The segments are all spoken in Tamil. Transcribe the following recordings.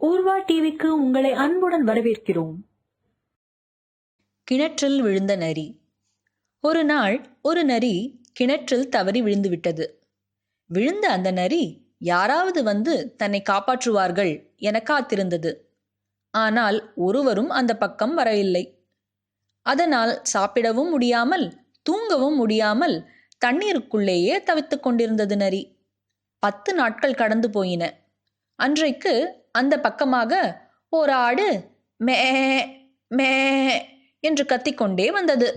ஊர்வா டிவிக்கு உங்களை அன்புடன் வரவேற்கிறோம். கிணற்றில் விழுந்த நரி. ஒரு நாள் ஒரு நரி கிணற்றில் தவறி விழுந்துவிட்டது. விழுந்த அந்த நரி யாராவது வந்து தன்னை காப்பாற்றுவார்கள் என காத்திருந்தது. ஆனால் ஒருவரும் அந்த பக்கம் வரவில்லை. அதனால் சாப்பிடவும் முடியாமல் தூங்கவும் முடியாமல் தண்ணீருக்குள்ளேயே தவித்துக் கொண்டிருந்தது நரி. பத்து நாட்கள் கடந்து போயின. அன்றைக்கு அந்த பக்கமாக ஒரு ஆடு மே மே என்று கத்திக்கொண்டே வந்தது.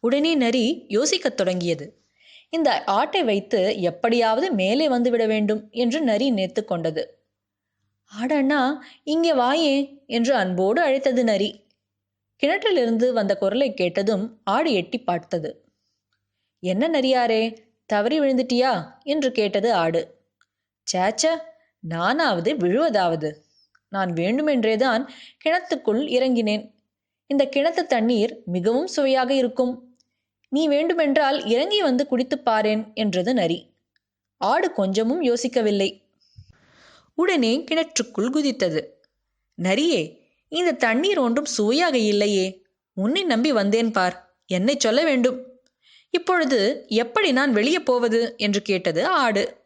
உடனே நரி யோசிக்கத் தொடங்கியது. இந்த ஆட்டை வைத்து எப்படியாவது மேலே வந்துவிட வேண்டும் என்று நரி நினைத்து கொண்டது. ஆடண்ணா இங்கே வாயே என்று அன்போடு அழைத்தது நரி. கிணற்றிலிருந்து வந்த குரலை கேட்டதும் ஆடு எட்டி பார்த்தது. என்ன நரியாரே தவறி விழுந்துட்டியா? என்று கேட்டது ஆடு. சேச்ச நானாவது விழுவதாவது. நான் வேண்டுமென்றேதான் கிணத்துக்குள் இறங்கினேன். இந்த கிணத்து தண்ணீர் மிகவும் சுவையாக இருக்கும். நீ வேண்டுமென்றால் இறங்கி வந்து குடித்துப் பாரேன் என்றது நரி. ஆடு கொஞ்சமும் யோசிக்கவில்லை. உடனே கிணற்றுக்குள் குதித்தது. நரியே இந்த தண்ணீர் ஒன்றும் சுவையாக இல்லையே. உன்னை நம்பி வந்தேன் பார். என்னை சொல்ல வேண்டும். இப்பொழுது எப்படி நான் வெளியே போவது? என்று கேட்டது ஆடு.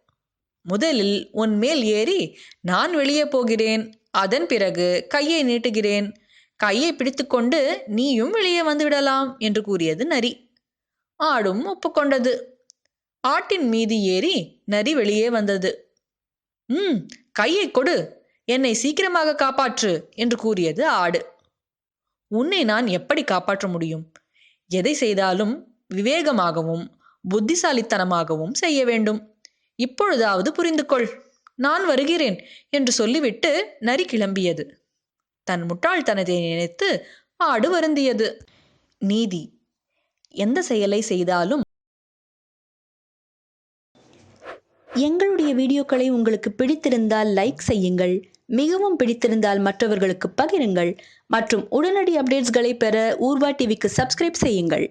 முதலில் உன் மேல் ஏறி நான் வெளியே போகிறேன். அதன் பிறகு கையை நீட்டுகிறேன். கையை பிடித்துக்கொண்டு நீயும் வெளியே வந்துவிடலாம் என்று கூறியது நரி. ஆடும் ஒப்புக்கொண்டது. ஆட்டின் மீது ஏறி நரி வெளியே வந்தது. ம் கையை கொடு. என்னை சீக்கிரமாக காப்பாற்று என்று கூறியது ஆடு. உன்னை நான் எப்படி காப்பாற்ற முடியும்? எதை செய்தாலும் விவேகமாகவும் புத்திசாலித்தனமாகவும் செய்ய வேண்டும். இப்பொழுதாவது புரிந்து கொள் நான் வருகிறேன் என்று சொல்லிவிட்டு நரி கிளம்பியது. தன் முட்டாள்தனத்தை நினைத்து ஆடு வருந்தியது. நீதி எந்த செயலை செய்தாலும் எங்களுடைய வீடியோக்களை உங்களுக்கு பிடித்திருந்தால் லைக் செய்யுங்கள் மிகவும் பிடித்திருந்தால் மற்றவர்களுக்கு பகிருங்கள் மற்றும் உடனடி அப்டேட்ஸ்களை பெற ஊர்வா டிவிக்கு சப்ஸ்கிரைப் செய்யுங்கள்.